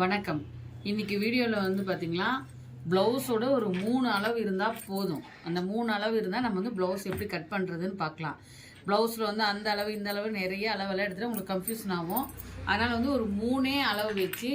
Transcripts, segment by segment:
வணக்கம். இன்னைக்கு வீடியோவில் வந்து பார்த்தீங்கன்னா ப்ளவுஸோட ஒரு மூணு அளவு இருந்தால் போதும். அந்த மூணு அளவு இருந்தால் நம்ம வந்து ப்ளவுஸ் எப்படி கட் பண்ணுறதுன்னு பார்க்கலாம் ப்ளவுஸில் வந்து அந்த அளவு இந்த அளவு நிறைய அளவெல்லாம் எடுத்துகிட்டு உங்களுக்கு கன்ஃபியூஷன் ஆகும். அதனால் வந்து ஒரு மூணே அளவு வச்சு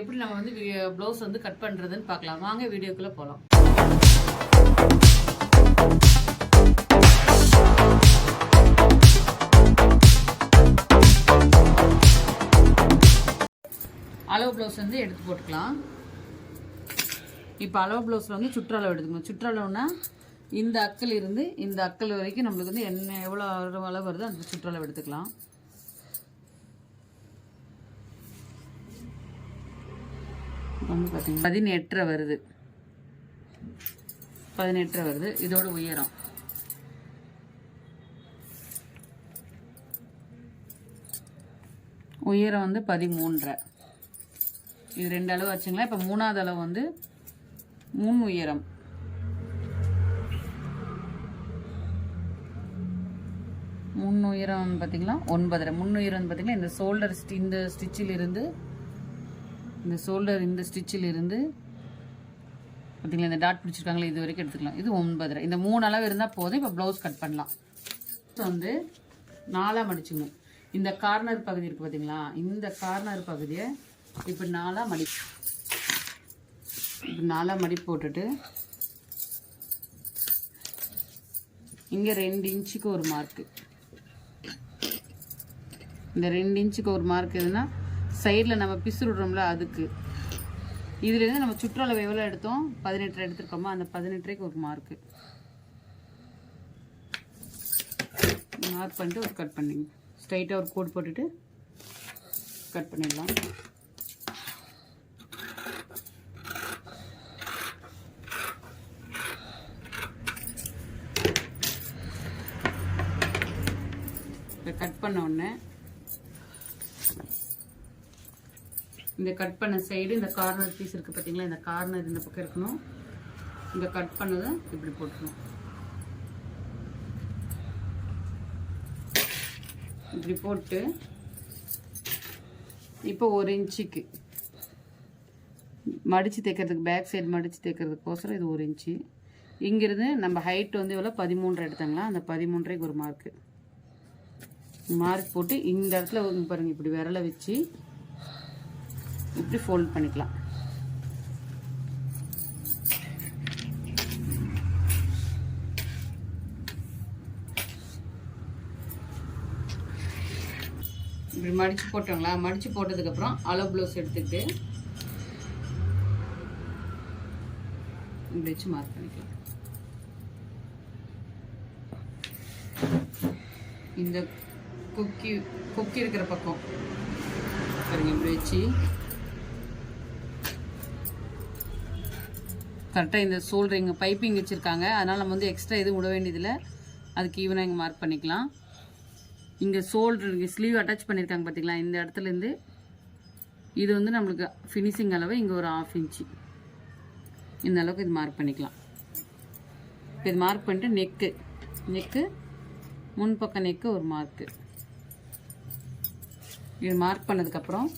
எப்படி நம்ம வந்து ப்ளவுஸ் வந்து கட் பண்ணுறதுன்னு பார்க்கலாம் வாங்க வீடியோக்குள்ளே போகலாம் அளவு ப்ளவுஸ் வந்து எடுத்து போட்டுக்கலாம். இப்போ அளவு ப்ளவுஸில் வந்து சுற்றளவு எடுத்துக்கணும். சுற்றளவுனா இந்த அக்கல் இருந்து இந்த அக்கல் வரைக்கும் நம்மளுக்கு வந்து என்ன எவ்வளோ அளவு வருதோ அந்த சுற்றளவு எடுத்துக்கலாம். வந்து பார்த்தீங்கன்னா பதினெட்டரை வருது. பதினெட்டரை வருது. இதோட உயரம். உயரம் வந்து பதிமூன்றரை. இது ரெண்டு அளவு வச்சுங்களேன். இப்போ மூணாவது அளவு வந்து முன் உயரம். முன் உயரம் பார்த்தீங்களா ஒன்பதரை. முன் உயரம் பார்த்தீங்கன்னா இந்த ஷோல்டர் இந்த ஸ்டிச்சில் இருந்து இந்த ஷோல்டர் இந்த ஸ்டிச்சில் இருந்து பார்த்தீங்களா இந்த டாட் பிடிச்சிருக்காங்களே இது வரைக்கும் எடுத்துக்கலாம். இது ஒன்பதரை. இந்த மூணு அளவு இருந்தால் போதும். இப்போ ப்ளவுஸ் கட் பண்ணலாம். வந்து நாலாக மடிச்சுக்கணும் இந்த கார்னர் பகுதி இருக்குது பார்த்தீங்களா இந்த கார்னர் பகுதியை இப்போ நாலாக மடி இப்போ நாலாக மடி போட்டுட்டு இங்கே ரெண்டு இன்ச்சுக்கு ஒரு மார்க்கு. இந்த ரெண்டு இன்ச்சுக்கு ஒரு மார்க் எதுனா சைடில் நம்ம பிசுடுறோம்ல விடுறோம்ல அதுக்கு. இதுலேருந்து நம்ம சுற்றளவு எவ்வளோ எடுத்தோம்? பதினெட்டு எடுத்திருக்கோமா? அந்த பதினெட்டுக்கு ஒரு மார்க்கு. மார்க் பண்ணிட்டு ஒரு கட் பண்ணிங்க. ஸ்ட்ரைட்டாக ஒரு கோட் போட்டுட்டு கட் பண்ணிடலாம். கட் பண்ண உடனே இந்த கட் பண்ண சைடு இந்த கார்னர் பீஸ் இருக்குது பார்த்தீங்களா இந்த கார்னர் இந்த பக்கம் இருக்கணும். இந்த கட் பண்ணதை இப்படி போட்டுக்கணும். இப்படி போட்டு இப்போ ஒரு இன்ச்சுக்கு மடித்து தைக்கிறதுக்கு பேக் சைடு மடித்து தைக்கிறதுக்கோசரம் இது ஒரு இன்ச்சு. இங்கிருந்து நம்ம ஹைட் வந்து எவ்வளோ பதிமூன்றரை எடுத்தாங்களா? அந்த பதிமூன்றரைக்கு ஒரு மார்க்கு மார்க் போட்டு இந்த இடத்துல பாருங்கள் இப்படி விரலை வச்சு இப்படி ஃபோல்ட் பண்ணிக்கலாம். இப்படி மடித்து போட்டோங்களா? மடித்து போட்டதுக்கப்புறம் அளவு ப்ளவுஸ் எடுத்துக்கிட்டு இப்படி வச்சு மார்க் பண்ணிக்கலாம். இந்த கொக்கி கொக்கி இருக்கிற பக்கம். பாருங்க இப்படி வச்சு. கரெக்டாக இந்த சோல்டரிங் பைப்பிங் வச்சுருக்காங்க. அதனால் நம்ம வந்து எக்ஸ்ட்ரா எதுவும் விட வேண்டியதில்லை. அதுக்கு ஈவனாக இங்கே மார்க் பண்ணிக்கலாம். இங்கே சோல்டர் இங்கே ஸ்லீவ் அட்டாச் பண்ணியிருக்காங்க பார்த்தீங்களா இந்த இடத்துலேருந்து இது வந்து நம்மளுக்கு ஃபினிஷிங் அளவு இங்கே ஒரு ஆஃப் இன்ச்சு இந்த அளவுக்கு இது மார்க் பண்ணிக்கலாம். இப்போ இது மார்க் பண்ணிட்டு நெக்கு நெக்கு முன்பக்க நெக்கு ஒரு மார்க்கு இது மார்க் பண்ணதுக்கப்புறம்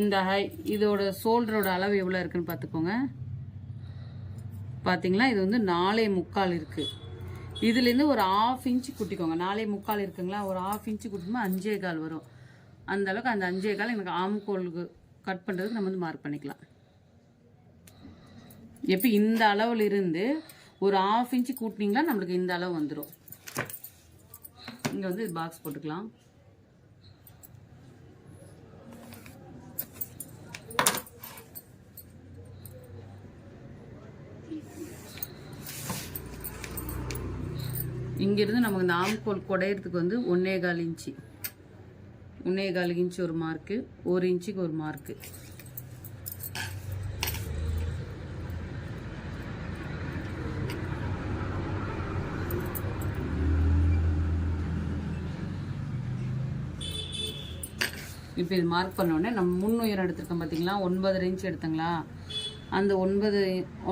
இந்த ஹை இதோட ஷோல்டரோட அளவு எவ்வளோ இருக்குதுன்னு பார்த்துக்கோங்க. பார்த்தீங்களா? இது வந்து நாலே முக்கால் இருக்குது இதுலேருந்து ஒரு ஆஃப் இன்ச்சு குட்டிக்கோங்க நாலே முக்கால் இருக்குங்களா? ஒரு ஆஃப் இன்ச்சு குட்டிமா அஞ்சே கால் வரும். அந்த அளவுக்கு அந்த அஞ்சே கால் எனக்கு ஆம்கோலுக்கு கட் பண்ணுறதுக்கு நம்ம வந்து மார்க் பண்ணிக்கலாம். எப்போ இந்த அளவில் இருந்து ஒரு ஆஃப் இன்ச்சு கூட்டினீங்கன்னா நம்மளுக்கு இந்த அளவு வந்துடும் இங்கே வந்து பாக்ஸ் போட்டுக்கலாம். இங்கேருந்து நமக்கு இந்த ஆம்கோல் குடையிறதுக்கு வந்து ஒன்றே கால் இன்ச்சு. ஒன்றே கால் இன்ச்சு ஒரு மார்க்கு ஒரு இன்ச்சுக்கு ஒரு மார்க்கு. இப்போ இது மார்க் பண்ணோடனே நம்ம முன் உயரம் எடுத்திருக்கோம் பார்த்தீங்களா ஒன்பதரை இன்ச் எடுத்தங்களா? அந்த ஒன்பது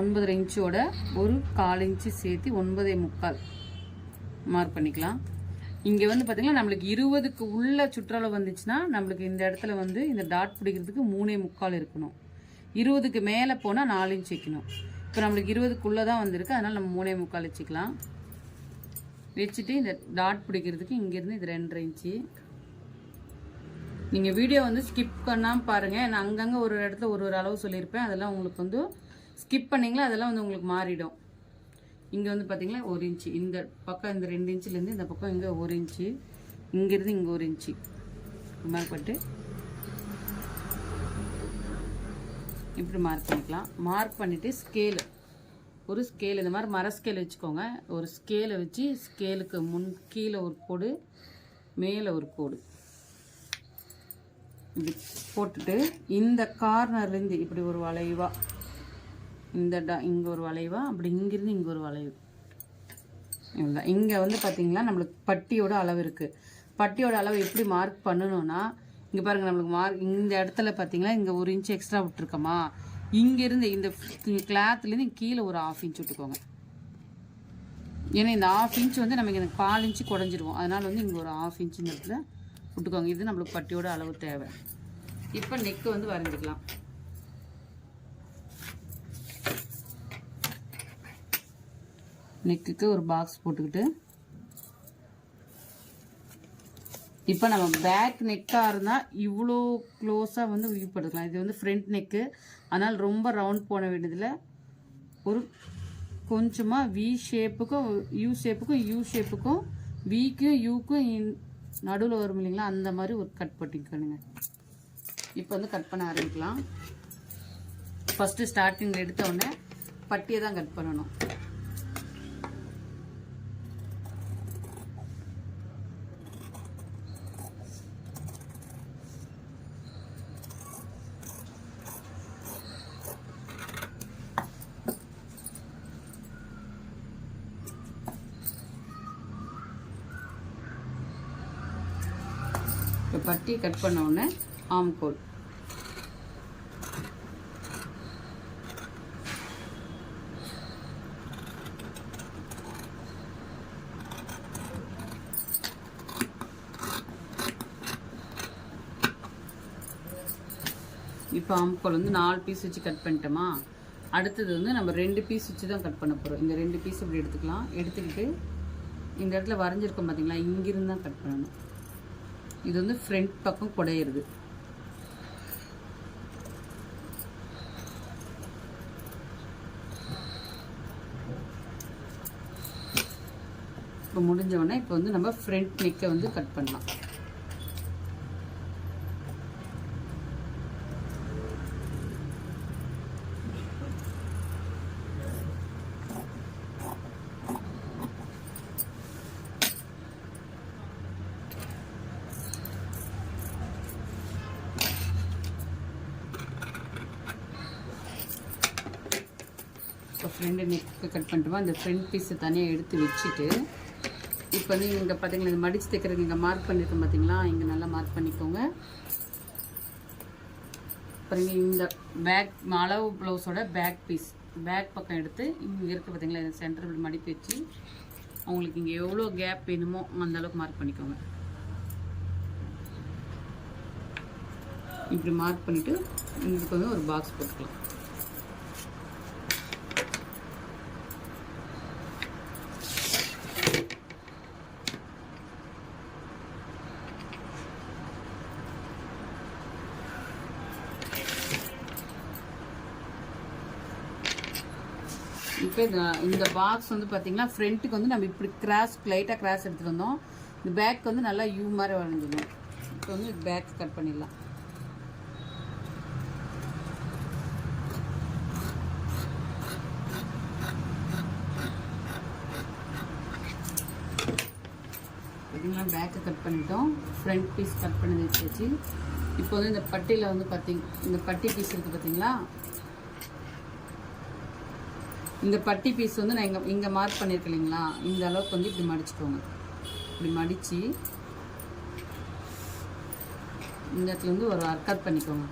ஒன்பதரை இன்ச்சோட ஒரு கால் இன்ச்சு சேர்த்து ஒன்பதே முக்கால் மார்க் பண்ணிக்கலாம். இங்கே வந்து பார்த்திங்கன்னா நம்மளுக்கு இருபதுக்கு உள்ள சுற்றளவு வந்துச்சுன்னா நம்மளுக்கு இந்த இடத்துல வந்து இந்த டாட் பிடிக்கிறதுக்கு மூணே முக்கால் இருக்கணும். இருபதுக்கு மேலே போனால் நாலு இன்ச் வைக்கணும். இப்போ நம்மளுக்கு இருபதுக்குள்ளே தான் வந்திருக்கு. அதனால் நம்ம மூணே முக்கால் வச்சுக்கலாம். வச்சுட்டு இந்த டாட் பிடிக்கிறதுக்கு இங்கேருந்து இது ரெண்டரை இன்ச்சு நீங்கள் வீடியோ வந்து ஸ்கிப் பண்ணாமல் பாருங்கள் நான் அங்கங்கே ஒரு இடத்துல ஒரு ஒரு அளவு சொல்லியிருப்பேன். அதெல்லாம் உங்களுக்கு வந்து ஸ்கிப் பண்ணிங்களா? அதெல்லாம் வந்து உங்களுக்கு மாறிடும். இங்கே வந்து பார்த்தீங்களா ஒரு இன்ச்சு இந்த பக்கம் இந்த ரெண்டு இன்ச்சுலேருந்து இந்த பக்கம் இங்கே ஒரு இன்ச்சு இங்கேருந்து இங்கே ஒரு இன்ச்சு மார்க் பண்ணிட்டு இப்படி மார்க் பண்ணிக்கலாம். மார்க் பண்ணிவிட்டு ஸ்கேலு ஒரு ஸ்கேல் இந்த மாதிரி மர ஸ்கேல் வச்சுக்கோங்க. ஒரு ஸ்கேலை வச்சு ஸ்கேலுக்கு முன் கீழே ஒரு கோடு மேலே ஒரு கோடு. இது போட்டுட்டு இந்த கார்னர்லேருந்து இப்படி ஒரு வளைவா இந்த டா இங்கே ஒரு வளைவா அப்படி இங்கிருந்து இங்கே ஒரு வளைவு. இவ்வளோதான் இங்கே வந்து பார்த்திங்கன்னா நம்மளுக்கு பட்டியோட அளவு இருக்குது பட்டியோட அளவு எப்படி மார்க் பண்ணணும்னா இங்கே பாருங்கள் நம்மளுக்கு மார்க் இந்த இடத்துல பார்த்திங்கன்னா இங்கே ஒரு இன்ச் எக்ஸ்ட்ரா விட்டுருக்கோமா? இங்கேருந்து இந்த கிளாத்லேருந்து கீழே ஒரு ஆஃப் இன்ச் விட்டுக்கோங்க. ஏன்னா இந்த ஆஃப் இன்ச் வந்து நமக்கு எனக்கு பால் இன்ச்சு குறைஞ்சிருவோம் அதனால் வந்து இங்கே ஒரு ஆஃப் இன்ச் இந்த இடத்துல விட்டுக்கோங்க இது நம்மளுக்கு பட்டியோட அளவு தேவை. இப்போ நெக்கு வந்து வரைஞ்சிக்கலாம். நெக்குக்கு ஒரு பாக்ஸ் போட்டுக்கிட்டு இப்போ நம்ம பேக் நெக்காக இருந்தால் இவ்வளோ க்ளோஸாக வந்து வியூ படுக்கலாம் இது வந்து ஃப்ரண்ட் நெக்கு அதனால் ரொம்ப ரவுண்ட் போன வேண்டியதில் ஒரு கொஞ்சமாக வி ஷேப்புக்கும் யூ ஷேப்புக்கும் யூ ஷேப்புக்கும் விக்கும் யூக்கும் நடுவில் வரும் இல்லைங்களா? அந்த மாதிரி ஒரு கட் பண்ணிக்கணுங்க. இப்போ வந்து கட் பண்ண ஆரம்பிக்கலாம். ஃபஸ்ட்டு ஸ்டார்டிங்கில் எடுத்த உடனே பட்டியை தான் கட் பண்ணணும். பட்டியை கட் பண்ண உடனே ஆம்கோல் இப்போ ஆம்கோல் வந்து நாலு பீஸ் வச்சு கட் பண்ணிட்டோமா? அடுத்தது வந்து நம்ம ரெண்டு பீஸ் வச்சு தான் கட் பண்ண போகிறோம் இந்த ரெண்டு பீஸ் இப்படி எடுத்துக்கலாம். எடுத்துக்கிட்டு இந்த இடத்துல வரைஞ்சிருக்கோம் பார்த்தீங்களா இங்கிருந்து தான் கட் பண்ணணும். இது வந்து ஃப்ரண்ட் பக்கம் குடையிறது. இப்போ முடிஞ்சவொடனே இப்போ வந்து நம்ம ஃப்ரண்ட் நெக்கை வந்து கட் பண்ணலாம். இப்போ ஃப்ரெண்டு நெக்கு கட் பண்ணிட்டுமா அந்த ஃப்ரண்ட் பீஸை தனியாக எடுத்து வச்சுட்டு இப்போ வந்து இங்கே பார்த்தீங்களா இந்த மடித்து தைக்கிறது இங்கே மார்க் பண்ணியிருக்கோம் பார்த்தீங்களா இங்கே நல்லா மார்க் பண்ணிக்கோங்க. அப்புறம் இந்த பேக் அளவு ப்ளவுஸோட பேக் பீஸ் பேக் பக்கம் எடுத்து இங்கே இருக்குது பார்த்தீங்களா இந்த சென்டர் இப்படி மடிப்பு வச்சு அவங்களுக்கு இங்கே எவ்வளோ கேப் வேணுமோ அந்த அளவுக்கு மார்க் பண்ணிக்கோங்க. இப்படி மார்க் பண்ணிவிட்டு இதுக்கு வந்து ஒரு பாக்ஸ் போட்டுக்கலாம். இப்போ இந்த இந்த பாக்ஸ் வந்து பார்த்தீங்கன்னா ஃப்ரண்ட்டுக்கு வந்து நம்ம இப்படி கிராஸ் லைட்டாக கிராஸ் எடுத்துகிட்டு வந்தோம். இந்த பேக் வந்து நல்லா யூ மாதிரி வரைஞ்சிடும் இப்போ வந்து பேக் கட் பண்ணிடலாம். பார்த்தீங்களா பேக்கை கட் பண்ணிட்டோம். ஃப்ரண்ட் பீஸ் கட் பண்ணி வச்சு இப்போ வந்து இந்த பட்டியில் வந்து பார்த்தீங்க இந்த பட்டி பீஸ் இருக்குது பார்த்தீங்களா இந்த பட்டி பீஸ் வந்து நான் இங்கே இங்கே மார்க் பண்ணியிருக்கேன் இல்லைங்களா? இந்த அளவுக்கு வந்து இப்படி மடிச்சுக்கோங்க. இப்படி மடித்து இந்த இடத்துல வந்து ஒரு அர்க்காத் பண்ணிக்கோங்க.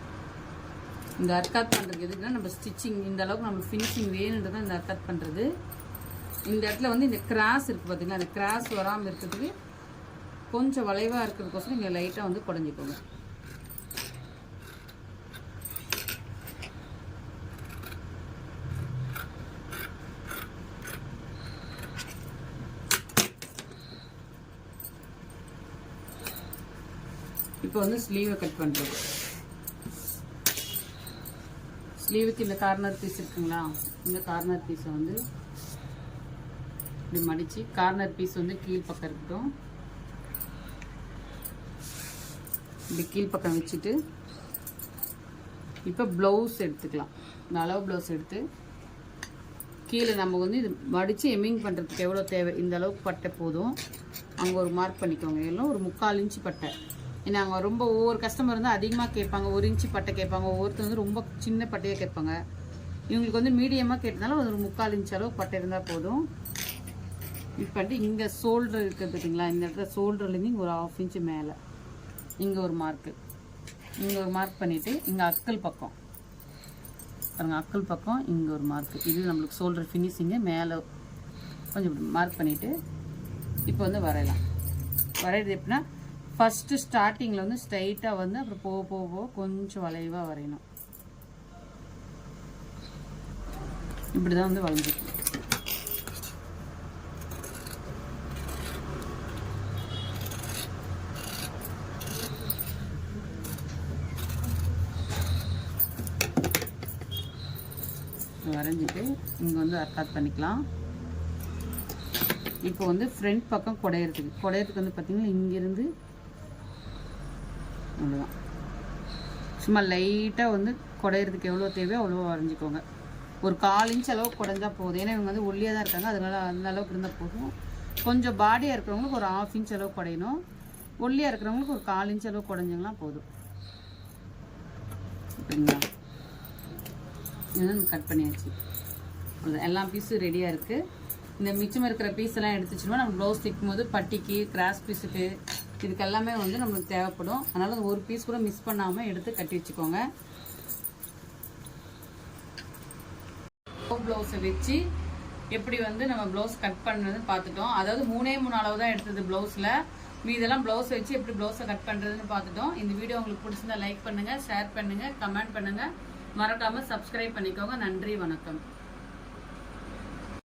இந்த அர்க்காத் பண்ணுறது எதுக்குன்னா நம்ம ஸ்டிச்சிங் இந்த அளவுக்கு நம்ம ஃபினிஷிங் வேணுன்றது தான் இந்த அர்க்காத் பண்ணுறது இந்த இடத்துல வந்து இந்த கிராஸ் இருக்குது பார்த்தீங்களா அந்த கிராஸ் வராமல் இருக்கிறதுக்கு கொஞ்சம் வளைவாக இருக்கிறதுக்கோசரம் இங்கே லைட்டாக வந்து குடஞ்சிக்கோங்க. இப்போ வந்து ஸ்லீவை கட் பண்ணுறது ஸ்லீவுக்கு இந்த கார்னர் பீஸ் இருக்குங்களா? இந்த கார்னர் பீஸை வந்து இப்படி மடித்து கார்னர் பீஸ் வந்து கீழ் பக்கம் இருக்கட்டும். இப்படி கீழ் பக்கம் வச்சுட்டு இப்போ ப்ளவுஸ் எடுத்துக்கலாம். இந்த அளவு ப்ளவுஸ் எடுத்து கீழே நம்ம வந்து இது மடித்து எம்மிங் பண்ணுறதுக்கு எவ்வளோ தேவை? இந்த அளவுக்கு பட்டை போதும். அங்கே ஒரு மார்க் பண்ணிக்கோங்க. எல்லாம் ஒரு முக்கால் இன்ச்சு பட்டை. ஏன்னா அவங்க ரொம்ப ஒவ்வொரு கஸ்டமர் வந்து அதிகமாக கேட்பாங்க. ஒரு இன்ச்சு பட்டை கேட்பாங்க. ஒவ்வொருத்தர் வந்து ரொம்ப சின்ன பட்டையாக கேட்பாங்க. இவங்களுக்கு வந்து மீடியமாக கேட்டதுனால ஒரு முக்கால் இன்ச் அளவு பட்டை இருந்தால் போதும். இப்போ வந்து இங்கே ஷோல்டர் இருக்குது பார்த்தீங்களா இந்த இடத்துல ஷோல்டர்லேருந்து இங்கே ஒரு ஆஃப் இன்ச்சு மேலே. இங்கே ஒரு மார்க்கு இங்கே ஒரு மார்க் பண்ணிவிட்டு இங்கே அக்கல் பக்கம். பாருங்கள் அக்கல் பக்கம் இங்கே ஒரு மார்க்கு இது நம்மளுக்கு ஷோல்டர் ஃபினிஷிங்கு மேலே கொஞ்சம் மார்க் பண்ணிவிட்டு இப்போ வந்து வரையலாம். வரைகிறது எப்படின்னா ஃபஸ்ட்டு ஸ்டார்டிங்கில் வந்து ஸ்ட்ரைட்டாக வந்து அப்புறம் போக போக போக கொஞ்சம் வளைவாக வரையணும். இப்படி தான் வந்து வளைஞ்சிக்கும் வரைஞ்சிட்டு இங்கே வந்து அர்க்காத் பண்ணிக்கலாம். இப்போ வந்து ஃப்ரண்ட் பக்கம் குடையிறதுக்கு குடையிறதுக்கு வந்து பார்த்திங்கன்னா இங்கேருந்து அவ்வளோதான் சும்மா லைட்டாக வந்து குடையிறதுக்கு எவ்வளோ தேவையோ அவ்வளோ வரைஞ்சிக்கோங்க. ஒரு கால் இன்ச் அளவுக்கு குறைஞ்சா போதும். ஏன்னா இவங்க வந்து ஒல்லியாக தான் இருக்காங்க. அதனால அந்த அளவுக்கு இருந்தால் போதும். கொஞ்சம் பாடியாக இருக்கிறவங்களுக்கு ஒரு ஆஃப் இன்ச் அளவுக்கு குடையணும். ஒல்லியாக இருக்கிறவங்களுக்கு ஒரு கால் இன்ச் அளவுக்கு குறைஞ்சிங்கன்னா போதும். ஓகேங்களா இது கட் பண்ணியாச்சு. எல்லா பீஸும் ரெடியாக இருக்குது இந்த மிச்சம் இருக்கிற பீஸ் எல்லாம் எடுத்துச்சுன்னா நம்ம ப்ளவுஸ் தைக்கும் போது பட்டிக்கு கிராஸ் பீஸுக்கு இதுக்கு எல்லாமே வந்து நம்மளுக்கு தேவைப்படும். அதனால் ஒரு பீஸ் கூட மிஸ் பண்ணாமல் எடுத்து கட்டி வச்சுக்கோங்க. ப்ளவுஸை வச்சு எப்படி வந்து நம்ம ப்ளவுஸ் கட் பண்ணுறதுன்னு பார்த்துட்டோம். அதாவது மூணே மூணு அளவு தான் எடுத்தது ப்ளவுஸில் மீதெல்லாம் ப்ளவுஸை வச்சு எப்படி ப்ளவுஸை கட் பண்ணுறதுன்னு பார்த்துட்டோம். இந்த வீடியோ உங்களுக்கு பிடிச்சிருந்தா லைக் பண்ணுங்கள் ஷேர் பண்ணுங்கள் கமெண்ட் பண்ணுங்கள் மறக்காமல் சப்ஸ்கிரைப் பண்ணிக்கோங்க. நன்றி வணக்கம்.